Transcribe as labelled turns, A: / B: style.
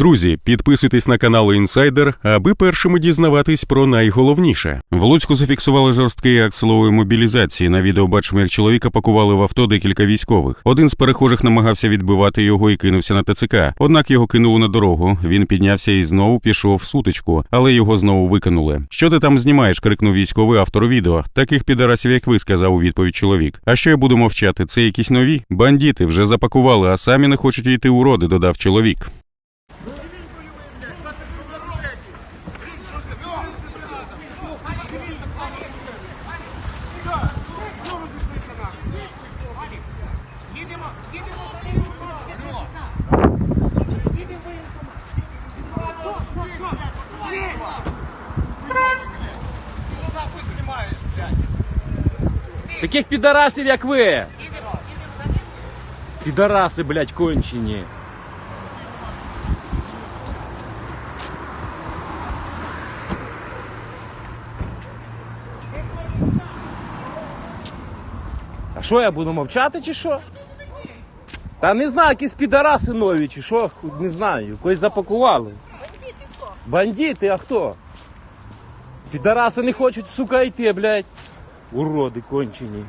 A: Друзі, підписуйтесь на канал Інсайдер, аби першими дізнаватись про найголовніше. В Луцьку зафіксували жорсткий акт силової мобілізації. На відео бачимо, як чоловіка пакували в авто декілька військових. Один з перехожих намагався відбивати його і кинувся на ТЦК. Однак його кинули на дорогу. Він піднявся і знову пішов в сутичку, але його знову викинули. Що ти там знімаєш? крикнув військовий автору відео. Таких підарасів, як ви, сказав у відповідь чоловік. А що я буду мовчати? Це якісь нові? Бандіти вже запакували, а самі не хочуть йти у роди, додав чоловік.
B: Таких підарасів, як ви. Підараси, блядь, кончені. Що я буду мовчати чи що? Та не знаю, якісь підараси нові чи що, не знаю, когось запакували. Бандити, а хто? Підараси не хочуть, сука, йти, блядь. Уроди кончені.